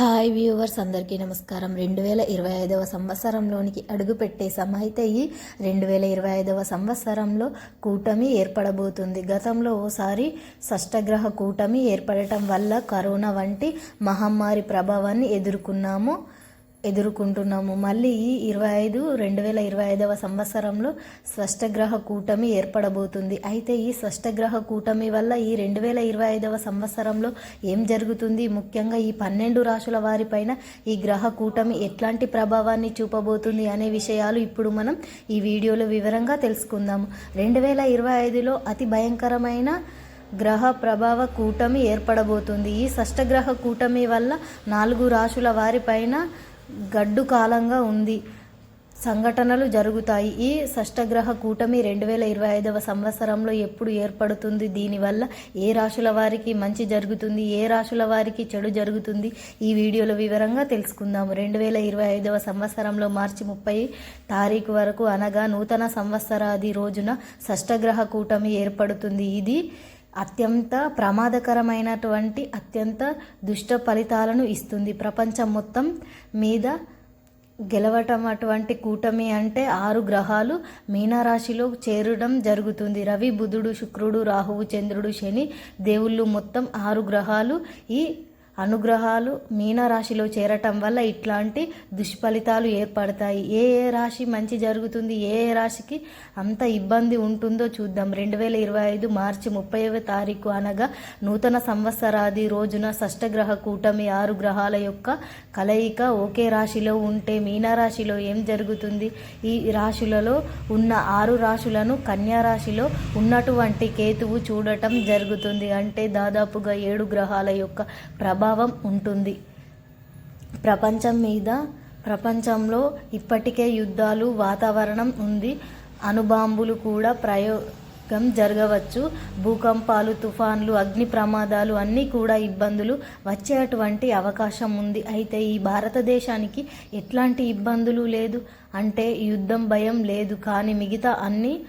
Hi viewers అందరికీ నమస్కారం. రెండు వేల ఇరవై ఐదవ సంవత్సరంలోనికి అడుగుపెట్టేసాం అయితే ఈ రెండు వేల ఇరవై ఐదవ సంవత్సరంలో కూటమి ఏర్పడబోతుంది. గతంలో ఓసారి షష్టగ్రహ కూటమి ఏర్పడటం వల్ల కరోనా వంటి మహమ్మారి ప్రభావాన్ని ఎదుర్కొన్నాము. ఎదుర్కొంటున్నాము. మళ్ళీ ఈ ఇరవై ఐదు రెండు వేల ఇరవై ఐదవ సంవత్సరంలో స్పష్టగ్రహ కూటమి ఏర్పడబోతుంది. అయితే ఈ స్పష్టగ్రహ కూటమి వల్ల ఈ రెండు వేల ఇరవై ఐదవ సంవత్సరంలో ఏం జరుగుతుంది? ముఖ్యంగా ఈ పన్నెండు రాశుల వారిపైన ఈ గ్రహ కూటమి ఎట్లాంటి ప్రభావాన్ని చూపబోతుంది అనే విషయాలు ఇప్పుడు మనం ఈ వీడియోలో వివరంగా తెలుసుకుందాము. రెండు వేల ఇరవై ఐదులో అతి భయంకరమైన గ్రహ ప్రభావ కూటమి ఏర్పడబోతుంది. ఈ షష్టగ్రహ కూటమి వల్ల నాలుగు రాశుల వారిపైన గడ్డు కాలంగా ఉంది. సంఘటనలు జరుగుతాయి. ఈ షష్టగ్రహ కూటమి రెండు వేల ఇరవై ఐదవ సంవత్సరంలో ఎప్పుడు ఏర్పడుతుంది? దీనివల్ల ఏ రాశుల వారికి మంచి జరుగుతుంది? ఏ రాశుల వారికి చెడు జరుగుతుంది? ఈ వీడియోలో వివరంగా తెలుసుకుందాము రెండు వేల ఇరవై ఐదవ సంవత్సరంలో మార్చి ముప్పై తారీఖు వరకు అనగా నూతన సంవత్సరాది రోజున షష్టగ్రహ కూటమి ఏర్పడుతుంది. ఇది అత్యంత ప్రమాదకరమైనటువంటి అత్యంత దుష్ట ఫలితాలను ఇస్తుంది. ప్రపంచం మొత్తం మీద గెలవటం అటువంటి కూటమి అంటే ఆరు గ్రహాలు మీనరాశిలో చేరడం జరుగుతుంది. రవి బుధుడు శుక్రుడు రాహువు చంద్రుడు శని దేవుళ్ళు మొత్తం ఆరు గ్రహాలు ఈ అనుగ్రహాలు మీనరాశిలో చేరటం వల్ల ఇట్లాంటి దుష్ఫలితాలు ఏర్పడతాయి. ఏ ఏ రాశి మంచి జరుగుతుంది ఏ ఏ రాశికి అంత ఇబ్బంది ఉంటుందో చూద్దాం. రెండు వేల ఇరవై ఐదు మార్చి ముప్పైవ తారీఖు అనగా నూతన సంవత్సరాది రోజున షష్టగ్రహ కూటమి ఆరు గ్రహాల యొక్క కలయిక ఒకే రాశిలో ఉంటే మీనరాశిలో ఏం జరుగుతుంది? ఈ రాశులలో ఉన్న ఆరు రాశులను కన్యా రాశిలో ఉన్నటువంటి కేతువు చూడటం జరుగుతుంది. అంటే దాదాపుగా ఏడు గ్రహాల యొక్క ప్రభావం ఉంటుంది. ప్రపంచం మీద ప్రపంచంలో ఇప్పటికే యుద్ధాలు వాతావరణం ఉంది. అణుబాంబులు కూడా ప్రయోగం జరగవచ్చు. భూకంపాలు తుఫాన్లు అగ్ని ప్రమాదాలు అన్నీ కూడా ఇబ్బందులు వచ్చేటువంటి అవకాశం ఉంది. అయితే ఈ భారతదేశానికి ఎట్లాంటి ఇబ్బందులు లేదు. అంటే యుద్ధం భయం లేదు. కానీ మిగతా అన్ని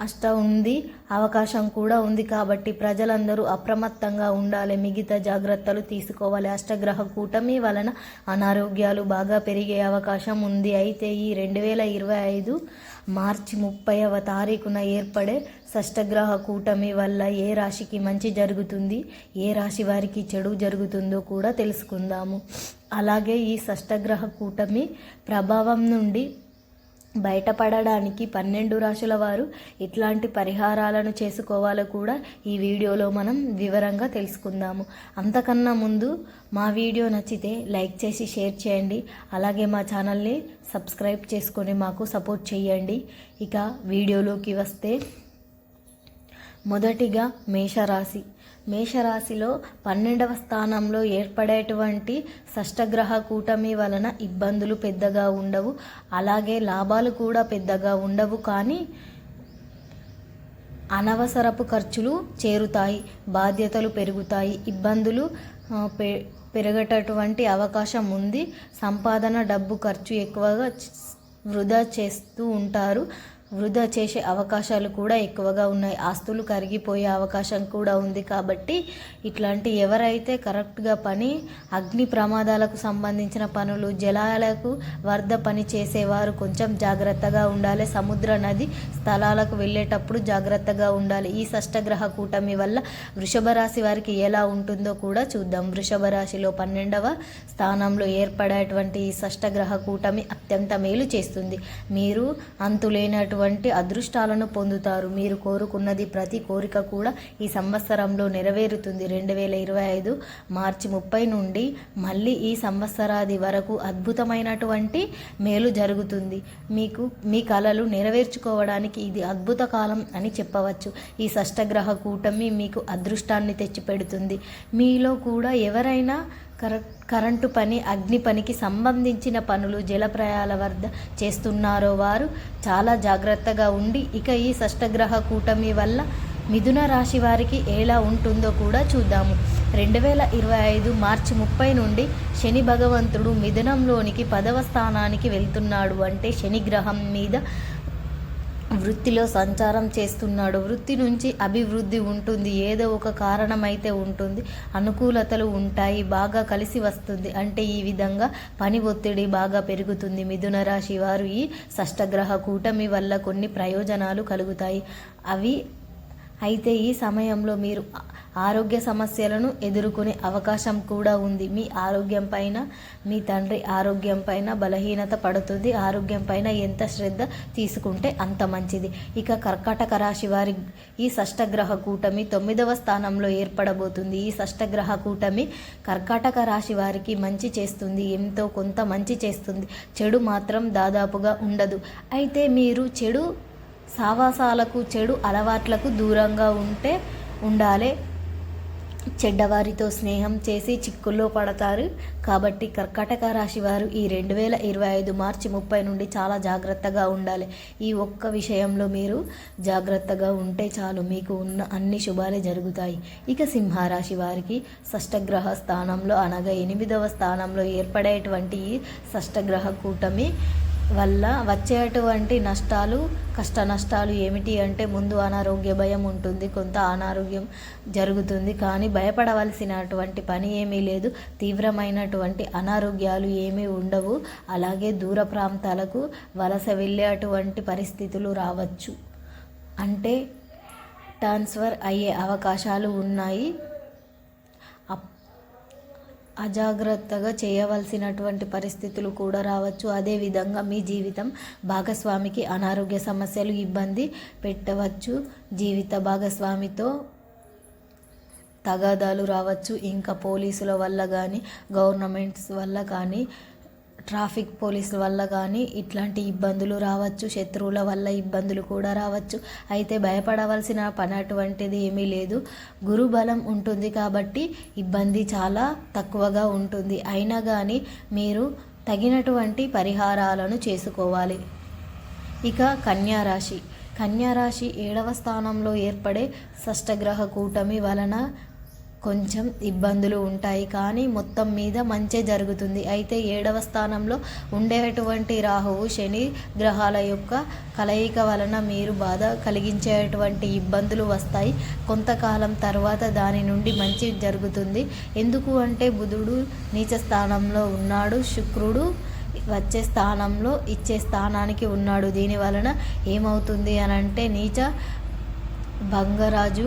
అష్ట ఉంది అవకాశం కూడా ఉంది కాబట్టి ప్రజలందరూ అప్రమత్తంగా ఉండాలి. మిగతా జాగ్రత్తలు తీసుకోవాలి. అష్టగ్రహ కూటమి వలన అనారోగ్యాలు బాగా పెరిగే అవకాశం ఉంది. అయితే ఈ రెండు వేల ఇరవై ఐదు మార్చి ముప్పైవ తారీఖున ఏర్పడే షష్టగ్రహ కూటమి వల్ల ఏ రాశికి మంచి జరుగుతుంది ఏ రాశి వారికి చెడు జరుగుతుందో కూడా తెలుసుకుందాము. అలాగే ఈ షష్టగ్రహ కూటమి ప్రభావం నుండి బయటపడడానికి పన్నెండు రాశుల వారు ఇట్లాంటి పరిహారాలను చేసుకోవాలో కూడా ఈ వీడియోలో మనం వివరంగా తెలుసుకుందాము. అంతకన్నా ముందు మా వీడియో నచ్చితే లైక్ చేసి షేర్ చేయండి. అలాగే మా ఛానల్ని సబ్స్క్రైబ్ చేసుకొని మాకు సపోర్ట్ చేయండి. ఇక వీడియోలోకి వస్తే మొదటిగా మేషరాశి. మేషరాశిలో పన్నెండవ స్థానంలో ఏర్పడేటువంటి షష్టగ్రహ కూటమి వలన ఇబ్బందులు పెద్దగా ఉండవు. అలాగే లాభాలు కూడా పెద్దగా ఉండవు. కానీ అనవసరపు ఖర్చులు చేరుతాయి. బాధ్యతలు పెరుగుతాయి. ఇబ్బందులు పె పెరగటటువంటి అవకాశం ఉంది. సంపాదన డబ్బు ఖర్చు ఎక్కువగా వృధా చేస్తూ ఉంటారు. వృధా చేసే అవకాశాలు కూడా ఎక్కువగా ఉన్నాయి. ఆస్తులు కరిగిపోయే అవకాశం కూడా ఉంది కాబట్టి ఇట్లాంటి ఎవరైతే కరెక్ట్గా పని అగ్ని ప్రమాదాలకు సంబంధించిన పనులు జలాలకు వరద పని చేసేవారు కొంచెం జాగ్రత్తగా ఉండాలి. సముద్ర నది స్థలాలకు వెళ్ళేటప్పుడు జాగ్రత్తగా ఉండాలి. ఈ షష్టగ్రహ కూటమి వల్ల వృషభ రాశి వారికి ఎలా ఉంటుందో కూడా చూద్దాం. వృషభ రాశిలో పన్నెండవ స్థానంలో ఏర్పడేటువంటి ఈ షష్టగ్రహ కూటమి అత్యంత మేలు చేస్తుంది. మీరు అంతులేనటువంటి అదృష్టాలను పొందుతారు. మీరు కోరుకున్నది ప్రతి కోరిక కూడా ఈ సంవత్సరంలో నెరవేరుతుంది. రెండు వేల ఇరవై ఐదు మార్చి ముప్పై నుండి మళ్ళీ ఈ సంవత్సరాది వరకు అద్భుతమైనటువంటి మేలు జరుగుతుంది. మీకు మీ కళలు నెరవేర్చుకోవడానికి ఇది అద్భుత కాలం అని చెప్పవచ్చు. ఈ షష్టగ్రహ కూటమి మీకు అదృష్టాన్ని తెచ్చిపెడుతుంది. మీలో కూడా ఎవరైనా కరెంటు పని అగ్ని పనికి సంబంధించిన పనులు జలప్రయాల వద్ద చేస్తున్నారో వారు చాలా జాగ్రత్తగా ఉండి ఇక ఈ షష్టగ్రహ కూటమి వల్ల మిథున రాశి వారికి ఎలా ఉంటుందో కూడా చూద్దాము. రెండు వేల ఇరవై ఐదు మార్చి ముప్పై నుండి శని భగవంతుడు మిథునంలోనికి పదవ స్థానానికి వెళ్తున్నాడు అంటే శని గ్రహం మీద వృత్తిలో సంచారం చేస్తున్నాడు. వృత్తి నుంచి అభివృద్ధి ఉంటుంది. ఏదో ఒక కారణం అయితే ఉంటుంది. అనుకూలతలు ఉంటాయి. బాగా కలిసి వస్తుంది. అంటే ఈ విధంగా పని ఒత్తిడి బాగా పెరుగుతుంది. మిథున రాశి వారు ఈ షష్టగ్రహ కూటమి వల్ల కొన్ని ప్రయోజనాలు కలుగుతాయి. అవి అయితే ఈ సమయంలో మీరు ఆరోగ్య సమస్యలను ఎదుర్కొనే అవకాశం కూడా ఉంది. మీ ఆరోగ్యం పైన మీ తండ్రి ఆరోగ్యం పైన బలహీనత పడుతుంది. ఆరోగ్యం పైన ఎంత శ్రద్ధ తీసుకుంటే అంత మంచిది. ఇక కర్కాటక రాశి వారి ఈ షష్టగ్రహ కూటమి తొమ్మిదవ స్థానంలో ఏర్పడబోతుంది. ఈ షష్టగ్రహ కూటమి కర్కాటక రాశి వారికి మంచి చేస్తుంది. ఎంతో కొంత మంచి చేస్తుంది. చెడు మాత్రం దాదాపుగా ఉండదు. అయితే మీరు చెడు సావాసాలకు చెడు అలవాట్లకు దూరంగా ఉంటే ఉండాలి. చెడ్డవారితో స్నేహం చేసి చిక్కుల్లో పడతారు. కాబట్టి కర్కాటక రాశి వారు ఈ రెండు వేల ఇరవై ఐదు మార్చి ముప్పై నుండి చాలా జాగ్రత్తగా ఉండాలి. ఈ ఒక్క విషయంలో మీరు జాగ్రత్తగా ఉంటే చాలు. మీకు ఉన్న అన్ని శుభాలే జరుగుతాయి. ఇక సింహరాశి వారికి షష్టగ్రహ స్థానంలో అనగా ఎనిమిదవ స్థానంలో ఏర్పడేటువంటి ఈ షష్టగ్రహ కూటమి వల్ల వచ్చేటువంటి నష్టాలు కష్ట నష్టాలు ఏమిటి అంటే ముందు అనారోగ్య భయం ఉంటుంది కొంత అనారోగ్యం జరుగుతుంది. కానీ భయపడవలసినటువంటి పని ఏమీ లేదు. తీవ్రమైనటువంటి అనారోగ్యాలు ఏమీ ఉండవు. అలాగే దూర ప్రాంతాలకు వలస వెళ్ళేటువంటి పరిస్థితులు రావచ్చు. అంటే ట్రాన్స్ఫర్ అయ్యే అవకాశాలు ఉన్నాయి. అజాగ్రత్తగా చేయవలసినటువంటి పరిస్థితులు కూడా రావచ్చు. అదేవిధంగా మీ జీవితం భాగస్వామికి అనారోగ్య సమస్యలు ఇబ్బంది పెట్టవచ్చు. జీవిత భాగస్వామితో తగాదాలు రావచ్చు. ఇంకా పోలీసుల వల్ల కానీ గవర్నమెంట్స్ వల్ల కానీ ట్రాఫిక్ పోలీసుల వల్ల కానీ ఇట్లాంటి ఇబ్బందులు రావచ్చు శత్రువుల వల్ల ఇబ్బందులు కూడా రావచ్చు. అయితే భయపడవలసిన పని అటువంటిది ఏమీ లేదు. గురు బలం ఉంటుంది కాబట్టి ఇబ్బంది చాలా తక్కువగా ఉంటుంది. అయినా కానీ మీరు తగినటువంటి పరిహారాలను చేసుకోవాలి. ఇక కన్యారాశి కన్యారాశి ఏడవ స్థానంలో ఏర్పడే షష్టగ్రహ కూటమి వలన కొంచెం ఇబ్బందులు ఉంటాయి కానీ మొత్తం మీద మంచే జరుగుతుంది. అయితే ఏడవ స్థానంలో ఉండేటువంటి రాహువు శని గ్రహాల యొక్క కలయిక వలన మీరు బాధ కలిగించేటువంటి ఇబ్బందులు వస్తాయి. కొంతకాలం తర్వాత దాని నుండి మంచి జరుగుతుంది. ఎందుకు అంటే బుధుడు నీచ స్థానంలో ఉన్నాడు. శుక్రుడు వచ్చే స్థానంలో ఇచ్చే స్థానానికి ఉన్నాడు. దీని వలన ఏమవుతుంది అని అంటే నీచ భంగరాజు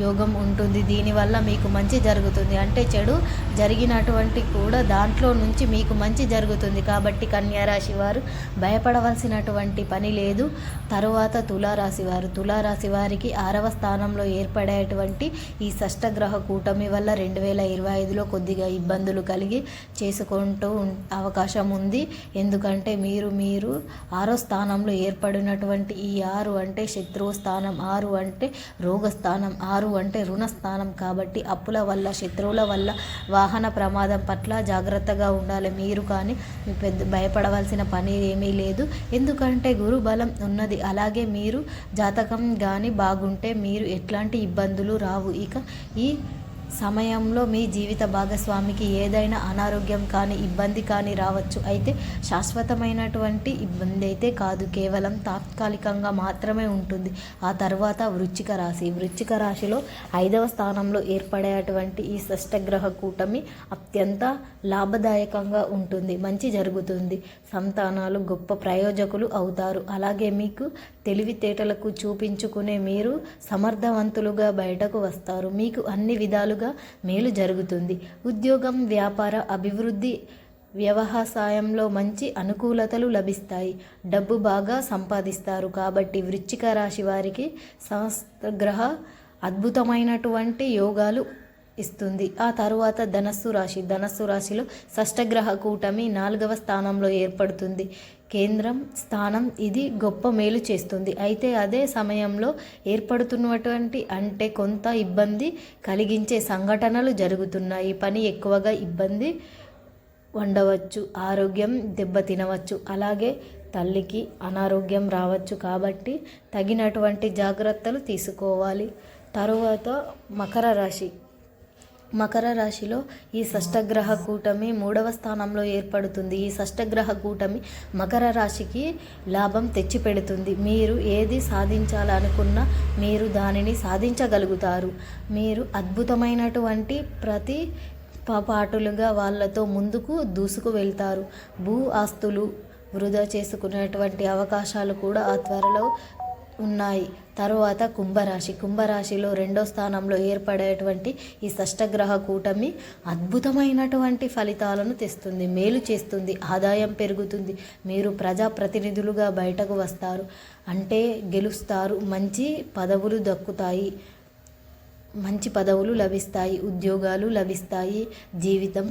యోగం ఉంటుంది. దీనివల్ల మీకు మంచి జరుగుతుంది. అంటే చెడు జరిగినటువంటి కూడా దాంట్లో నుంచి మీకు మంచి జరుగుతుంది. కాబట్టి కన్యారాశి వారు భయపడవలసినటువంటి పని లేదు. తరువాత తులారాశి వారు. తులారాశి వారికి ఆరవ స్థానంలో ఏర్పడేటువంటి ఈ షష్టగ్రహ కూటమి వల్ల రెండు వేల ఇరవై ఐదులో కొద్దిగా ఇబ్బందులు కలిగి చేసుకుంటూ అవకాశం ఉంది. ఎందుకంటే మీరు మీరు ఆరో స్థానంలో ఏర్పడినటువంటి ఈ ఆరు అంటే శత్రువు స్థానం. ఆరు అంటే రోగస్థానం ఆరు అంటే రుణస్థానం కాబట్టి అప్పుల వల్ల శత్రువుల వల్ల వాహన ప్రమాదం పట్ల జాగ్రత్తగా ఉండాలి. మీరు కానీ మీ పెద్ద భయపడవలసిన పని ఏమీ లేదు. ఎందుకంటే గురు బలం ఉన్నది. అలాగే మీరు జాతకం కానీ బాగుంటే మీరు ఎట్లాంటి ఇబ్బందులు రావు. ఇక ఈ సమయంలో మీ జీవిత భాగస్వామికి ఏదైనా అనారోగ్యం కానీ ఇబ్బంది కానీ రావచ్చు. అయితే శాశ్వతమైనటువంటి ఇబ్బంది అయితే కాదు. కేవలం తాత్కాలికంగా మాత్రమే ఉంటుంది. ఆ తర్వాత వృచ్చిక రాశి. వృచ్చిక రాశిలో ఐదవ స్థానంలో ఏర్పడేటువంటి ఈ షష్టగ్రహ కూటమి అత్యంత లాభదాయకంగా ఉంటుంది. మంచి జరుగుతుంది. సంతానాలు గొప్ప ప్రయోజకులు అవుతారు. అలాగే మీకు తెలివితేటలకు చూపించుకునే మీరు సమర్థవంతులుగా బయటకు వస్తారు. మీకు అన్ని విధాలుగా మేలు జరుగుతుంది. ఉద్యోగం వ్యాపార అభివృద్ధి వ్యవసాయంలో మంచి అనుకూలతలు లభిస్తాయి. డబ్బు బాగా సంపాదిస్తారు. కాబట్టి వృచ్చిక రాశి వారికి గ్రహ అద్భుతమైనటువంటి యోగాలు ఇస్తుంది. ఆ తరువాత ధనస్సు రాశి. ధనస్సు రాశిలో షష్టగ్రహ కూటమి నాలుగవ స్థానంలో ఏర్పడుతుంది. కేంద్రం స్థానం ఇది గొప్ప మేలు చేస్తుంది. అయితే అదే సమయంలో ఏర్పడుతున్నటువంటి అంటే కొంత ఇబ్బంది కలిగించే సంఘటనలు జరుగుతున్నాయి. పని ఎక్కువగా ఇబ్బంది వండవచ్చు. ఆరోగ్యం దెబ్బతినవచ్చు. అలాగే తల్లికి అనారోగ్యం రావచ్చు కాబట్టి తగినటువంటి జాగ్రత్తలు తీసుకోవాలి. తరువాత మకర రాశి. మకర రాశిలో ఈ షష్టగ్రహ కూటమి మూడవ స్థానంలో ఏర్పడుతుంది. ఈ షష్టగ్రహ కూటమి మకర రాశికి లాభం తెచ్చిపెడుతుంది. మీరు ఏది సాధించాలనుకున్నా మీరు దానిని సాధించగలుగుతారు. మీరు అద్భుతమైనటువంటి ప్రతి పాటులుగా వాళ్ళతో ముందుకు దూసుకు వెళ్తారు. భూ ఆస్తులు వృధా చేసుకునేటువంటి అవకాశాలు కూడా ఆ త్వరలో ఉన్నాయి. తరువాత కుంభరాశి. కుంభరాశిలో రెండో స్థానంలో ఏర్పడేటువంటి ఈ షష్టగ్రహ కూటమి అద్భుతమైనటువంటి ఫలితాలను తెస్తుంది మేలు చేస్తుంది ఆదాయం పెరుగుతుంది. మీరు ప్రజాప్రతినిధులుగా బయటకు వస్తారు. అంటే గెలుస్తారు. మంచి పదవులు దక్కుతాయి. మంచి పదవులు లభిస్తాయి. ఉద్యోగాలు లభిస్తాయి. జీవితం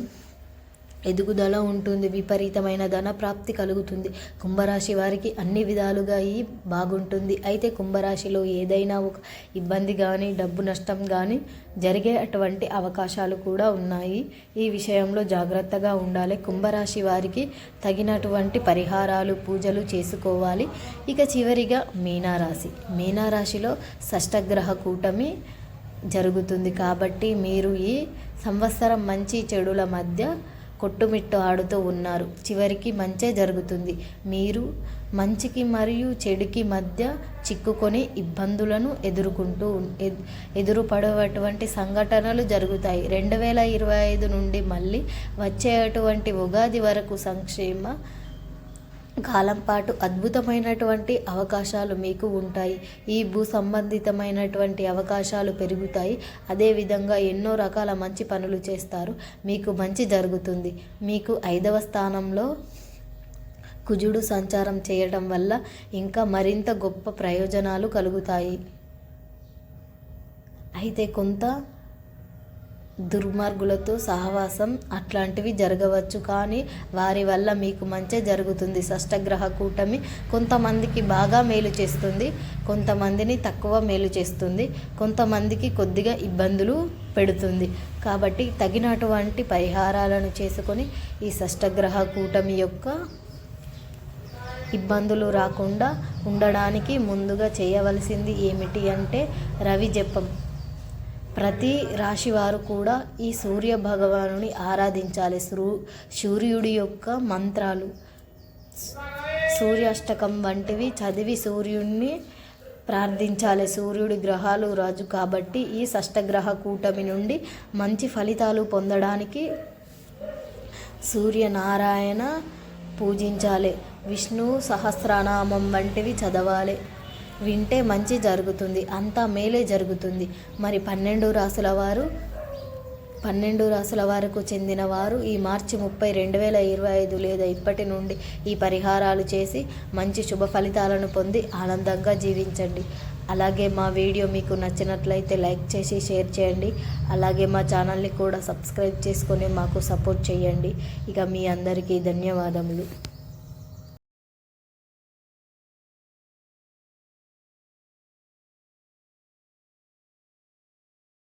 ఎదుగుదల ఉంటుంది విపరీతమైన ధన ప్రాప్తి కలుగుతుంది. కుంభరాశి వారికి అన్ని విధాలుగా ఈ బాగుంటుంది. అయితే కుంభరాశిలో ఏదైనా ఒక ఇబ్బంది కానీ డబ్బు నష్టం కానీ జరిగే అటువంటి అవకాశాలు కూడా ఉన్నాయి. ఈ విషయంలో జాగ్రత్తగా ఉండాలి. కుంభరాశి వారికి తగినటువంటి పరిహారాలు పూజలు చేసుకోవాలి. ఇక చివరిగా మీనారాశి. మీనారాశిలో షష్టగ్రహ కూటమి జరుగుతుంది. కాబట్టి మీరు ఈ సంవత్సరం మంచి చెడుల మధ్య కొట్టుమిట్టు ఆడుతూ ఉన్నారు. చివరికి మంచే జరుగుతుంది. మీరు మంచికి మరియు చెడుకి మధ్య చిక్కుకొని ఇబ్బందులను ఎదుర్కొంటూ ఎదురుపడేటువంటి సంఘటనలు జరుగుతాయి. రెండు వేల ఇరవై ఐదు నుండి మళ్ళీ వచ్చేటువంటి ఉగాది వరకు సంక్షేమ కాలం పాటు అద్భుతమైనటువంటి అవకాశాలు మీకు ఉంటాయి. ఈ భూ సంబంధితమైనటువంటి అవకాశాలు పెరుగుతాయి. అదేవిధంగా ఎన్నో రకాల మంచి పనులు చేస్తారు. మీకు మంచి జరుగుతుంది. మీకు ఐదవ స్థానంలో కుజుడు సంచారం చేయడం వల్ల ఇంకా మరింత గొప్ప ప్రయోజనాలు కలుగుతాయి. అయితే కొంత దుర్మార్గులతో సహవాసం అట్లాంటివి జరగవచ్చు. కానీ వారి వల్ల మీకు మంచి జరుగుతుంది. షష్టగ్రహ కూటమి కొంతమందికి బాగా మేలు చేస్తుంది. కొంతమందిని తక్కువ మేలు చేస్తుంది. కొంతమందికి కొద్దిగా ఇబ్బందులు పెడుతుంది. కాబట్టి తగినటువంటి పరిహారాలను చేసుకొని ఈ షష్టగ్రహ కూటమి యొక్క ఇబ్బందులు రాకుండా ఉండడానికి ముందుగా చేయవలసింది ఏమిటి అంటే రవి జపం. ప్రతి రాశివారు కూడా ఈ సూర్య భగవానుని ఆరాధించాలి. సూ సూర్యుడి యొక్క మంత్రాలు. సూర్యాష్టకం వంటివి చదివి సూర్యుడిని ప్రార్థించాలి. సూర్యుడి గ్రహాలు రాజు కాబట్టి ఈ షష్టగ్రహ కూటమి నుండి మంచి ఫలితాలు పొందడానికి సూర్యనారాయణ పూజించాలి. విష్ణు సహస్రనామం వంటివి చదవాలి. వింటే మంచి జరుగుతుంది అంతా మేలే జరుగుతుంది. మరి పన్నెండు రాసుల వారు పన్నెండు రాసుల వారకు చెందిన వారు ఈ మార్చి ముప్పై రెండు వేల ఇరవై ఐదు లేదా ఇప్పటి నుండి ఈ పరిహారాలు చేసి మంచి శుభ ఫలితాలను పొంది ఆనందంగా జీవించండి. అలాగే మా వీడియో మీకు నచ్చినట్లయితే లైక్ చేసి షేర్ చేయండి. అలాగే మా ఛానల్ని కూడా సబ్స్క్రైబ్ చేసుకొని మాకు సపోర్ట్ చేయండి. ఇక మీ అందరికీ ధన్యవాదములు.